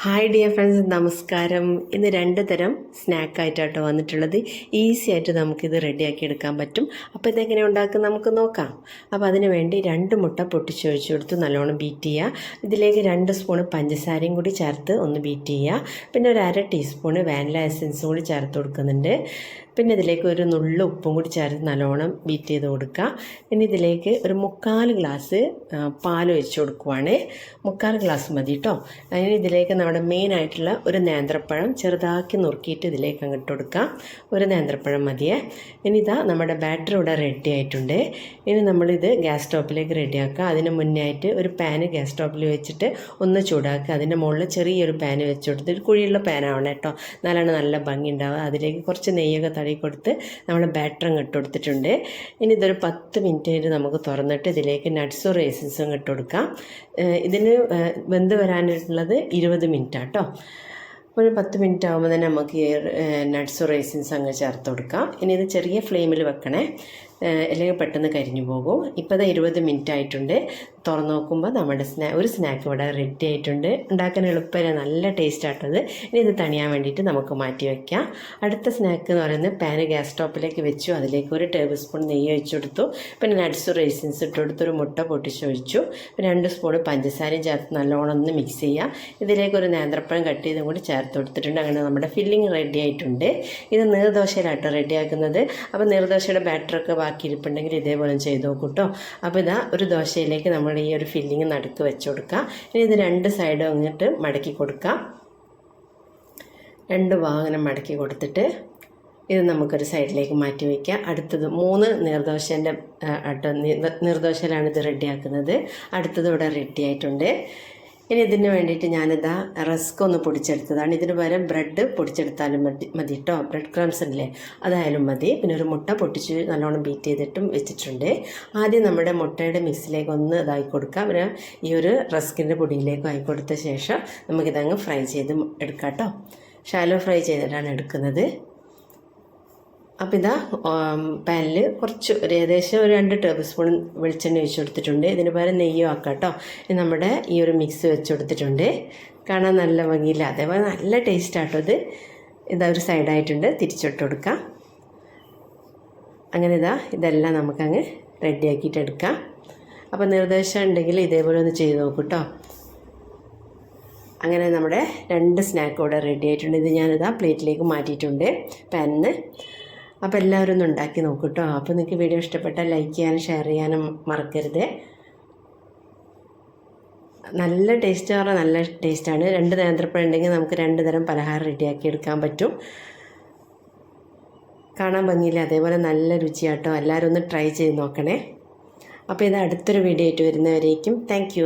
Hi dear friends നമസ്കാരം. ഇന്ന് രണ്ട് തരം സ്നാക്കായിട്ടാട്ടോ വന്നിട്ടുള്ളത്. ഈസി ആയിട്ട് നമുക്കിത് റെഡിയാക്കി എടുക്കാൻ പറ്റും. അപ്പോൾ ഇതെങ്ങനെ ഉണ്ടാക്കും നമുക്ക് നോക്കാം. അപ്പോൾ അതിന് വേണ്ടി രണ്ട് മുട്ട പൊട്ടിച്ചൊഴിച്ച് കൊടുത്ത് നല്ലോണം ബീറ്റ് ചെയ്യുക. ഇതിലേക്ക് രണ്ട് സ്പൂണ് പഞ്ചസാരയും കൂടി ചേർത്ത് ഒന്ന് ബീറ്റ് ചെയ്യുക. പിന്നെ ഒരു അര ടീസ്പൂണ് വാനില എസൻസും കൂടി ചേർത്ത് കൊടുക്കുന്നുണ്ട്. പിന്നെ ഇതിലേക്ക് ഒരു നുള്ള ഉപ്പും കൂടി ചേർത്ത് നല്ലോണം ബീറ്റ് ചെയ്ത് കൊടുക്കുക. പിന്നെ ഇതിലേക്ക് ഒരു മുക്കാൽ ഗ്ലാസ് പാൽ ഒഴിച്ച് കൊടുക്കുവാണ്. മുക്കാൽ ഗ്ലാസ് മതി കേട്ടോ അതിന് ഇതിലേക്ക് നമ്മുടെ മെയിൻ ആയിട്ടുള്ള ഒരു നേന്ത്രപ്പഴം ചെറുതാക്കി നുറുക്കിയിട്ട് ഇതിലേക്ക് അങ്ങോട്ട് കൊടുക്കാം ഒരു നേന്ത്രപ്പഴം മതിയേ. ഇനി ഇതാ നമ്മുടെ ബാറ്റർ ഇവിടെ റെഡി ആയിട്ടുണ്ട്. ഇനി നമ്മളിത് ഗ്യാസ് സ്റ്റോപ്പിലേക്ക് റെഡിയാക്കുക അതിന് മുന്നേ ആയിട്ട് ഒരു പാന് ഗ്യാസ് സ്റ്റോപ്പിൽ വെച്ചിട്ട് ഒന്ന് ചൂടാക്കുക. അതിന്റെ മുകളിൽ ചെറിയൊരു പാന് വെച്ച് കൊടുത്ത് ഒരു കുഴിയുള്ള പാനാവണം കേട്ടോ. എന്നാലാണ് നല്ല ഭംഗി ഉണ്ടാവുക. അതിലേക്ക് കുറച്ച് നെയ്യൊക്കെ തടി കൊടുത്ത് നമ്മൾ ബാറ്റർ അങ്ങോട്ട് കൊടുത്തിട്ടുണ്ട്. ഇനി ഇതൊരു പത്ത് മിനിറ്റ് കഴിഞ്ഞ് നമുക്ക് തുറന്നിട്ട് ഇതിലേക്ക് നട്ട്സും റേസിൻസും ഇട്ട് കൊടുക്കാം. ഇതിന് വെന്ത് വരാനുള്ളത് ഇരുപത് മിനിറ്റ് ആട്ടോ ഒരു പത്ത് മിനിറ്റ് ആകുമ്പോൾ തന്നെ നമുക്ക് ഈ നട്ട്സും റേസിൻസും അങ്ങ് ചേർത്ത് കൊടുക്കാം. ഇനി ഇത് ചെറിയ ഫ്ലെയിമിൽ വെക്കണേ. അല്ലെങ്കിൽ പെട്ടെന്ന് കരിഞ്ഞു പോകും. ഇപ്പോൾ അത് ഇരുപത് മിനിറ്റ് ആയിട്ടുണ്ട് തുറന്ന് നോക്കുമ്പോൾ നമ്മുടെ സ്നാ ഒരു സ്നാക്ക് ഇവിടെ റെഡി ആയിട്ടുണ്ട്. ഉണ്ടാക്കാൻ എളുപ്പമല്ല? നല്ല ടേസ്റ്റ് ആട്ടത് ഇനി ഇത് തണിയാൻ വേണ്ടിയിട്ട് നമുക്ക് മാറ്റി വയ്ക്കാം അടുത്ത സ്നാക്ക് എന്ന് പറയുന്നത് പാന് ഗ്യാസ് സ്റ്റോപ്പിലേക്ക് വെച്ചു. അതിലേക്ക് ഒരു ടേബിൾ സ്പൂൺ നെയ്യ് ഒഴിച്ചു പിന്നെ നട്ട്സ് റേസിൻസ് ഇട്ട് കൊടുത്തു. ഒരു മുട്ട പൊട്ടിച്ചൊഴിച്ചു പിന്നെ രണ്ട് സ്പൂൺ പഞ്ചസാരയും ചേർത്ത് നല്ലോണം ഒന്ന് മിക്സ് ചെയ്യുക ഇതിലേക്ക് ഒരു നേന്ത്രപ്പഴം കട്ട് ചെയ്തും കൂടി ചേർത്ത് കൊടുത്തിട്ടുണ്ട്. അങ്ങനെ നമ്മുടെ ഫില്ലിംഗ് റെഡി ആയിട്ടുണ്ട്. ഇത് നീർദോശയിലാട്ടോ റെഡിയാക്കുന്നത് അപ്പോൾ നീർദോശയുടെ ബാറ്ററൊക്കെ ബാക്കി ഇരിപ്പുണ്ടെങ്കിൽ ഇതേപോലെ ചെയ്ത് നോക്കും കേട്ടോ അപ്പോൾ ഇതാ ഒരു ദോശയിലേക്ക് നമ്മൾ ഈ ഒരു ഫില്ലിങ് നടുക്ക് വെച്ച് കൊടുക്കാം ഇനി ഇത് രണ്ട് സൈഡും അങ്ങോട്ട് മടക്കി കൊടുക്കാം. രണ്ട് ഭാഗം മടക്കി കൊടുത്തിട്ട് ഇത് നമുക്കൊരു സൈഡിലേക്ക് മാറ്റി വയ്ക്കാം അടുത്തത് മൂന്ന് നീർദോശേന്റെ അട്ട നീർദോശയിലാണ് ഇത് റെഡിയാക്കുന്നത് അടുത്തത് ഇവിടെ റെഡി ആയിട്ടുണ്ട്. ഇനി ഇതിന് വേണ്ടിയിട്ട് ഞാനിതാ റസ്ക് ഒന്ന് പൊടിച്ചെടുത്തതാണ്. ഇതിന് പകരം ബ്രെഡ് പൊടിച്ചെടുത്താലും മതി മതി കേട്ടോ ബ്രെഡ് ക്രംസ് അല്ലേ അതായാലും മതി. പിന്നെ ഒരു മുട്ട പൊട്ടിച്ച് നല്ലോണം ബീറ്റ് ചെയ്തിട്ടും വെച്ചിട്ടുണ്ട്. ആദ്യം നമ്മുടെ മുട്ടയുടെ മിക്സിലേക്ക് ഒന്ന് ഇതാക്കി കൊടുക്കാം. പിന്നെ ഈ ഒരു റസ്കിന്റെ പൊടിയിലേക്കും ആയി കൊടുത്ത ശേഷം നമുക്കിതങ്ങ് ഫ്രൈ ചെയ്ത് എടുക്കാം കേട്ടോ ഷാലോ ഫ്രൈ ചെയ്തിട്ടാണ് എടുക്കുന്നത്. അപ്പോൾ ഇതാ പാനിൽ കുറച്ച് ഒരു ഏകദേശം ഒരു രണ്ട് ടേബിൾ സ്പൂൺ വെളിച്ചെണ്ണ ഒഴിച്ച് കൊടുത്തിട്ടുണ്ട്. ഇതിന് പകരം നെയ്യോ ആക്കാം കേട്ടോ നമ്മുടെ ഈ ഒരു മിക്സ് വെച്ച് കൊടുത്തിട്ടുണ്ട്. കാണാൻ നല്ല ഭംഗിയില്ല. അതേപോലെ നല്ല ടേസ്റ്റ് ആട്ടോ ഇത്. ഇതാ ഒരു സൈഡായിട്ടുണ്ട് തിരിച്ചിട്ട് കൊടുക്കാം. അങ്ങനെ ഇതാ ഇതെല്ലാം നമുക്കങ്ങ് റെഡിയാക്കിയിട്ട് എടുക്കാം. അപ്പോൾ നിർദ്ദേശം ഉണ്ടെങ്കിൽ ഇതേപോലെ ഒന്ന് ചെയ്ത് നോക്കൂ കേട്ടോ അങ്ങനെ നമ്മുടെ രണ്ട് സ്നാക്ക് ഇവിടെ റെഡി ആയിട്ടുണ്ട്. ഇത് ഞാനിതാ പ്ലേറ്റിലേക്ക് മാറ്റിയിട്ടുണ്ട്. പാനിന്ന് അപ്പോൾ എല്ലാവരും ഒന്ന് ഉണ്ടാക്കി നോക്കൂ കേട്ടോ അപ്പോൾ നിങ്ങൾക്ക് വീഡിയോ ഇഷ്ടപ്പെട്ടാൽ ലൈക്ക് ചെയ്യാനും ഷെയർ ചെയ്യാനും മറക്കരുത്. നല്ല ടേസ്റ്റ് പറഞ്ഞാൽ നല്ല ടേസ്റ്റാണ് രണ്ട് നേന്ത്രപ്പഴം ഉണ്ടെങ്കിൽ നമുക്ക് രണ്ട് തരം പലഹാരം റെഡിയാക്കി എടുക്കാൻ പറ്റും. കാണാൻ ഭംഗിയില്ല. അതേപോലെ നല്ല രുചിയാട്ടോ. എല്ലാവരും ഒന്ന് ട്രൈ ചെയ്ത് നോക്കണേ. അപ്പോൾ ഇത് അടുത്തൊരു വീഡിയോ ആയിട്ട് വരുന്നവരേക്കും താങ്ക്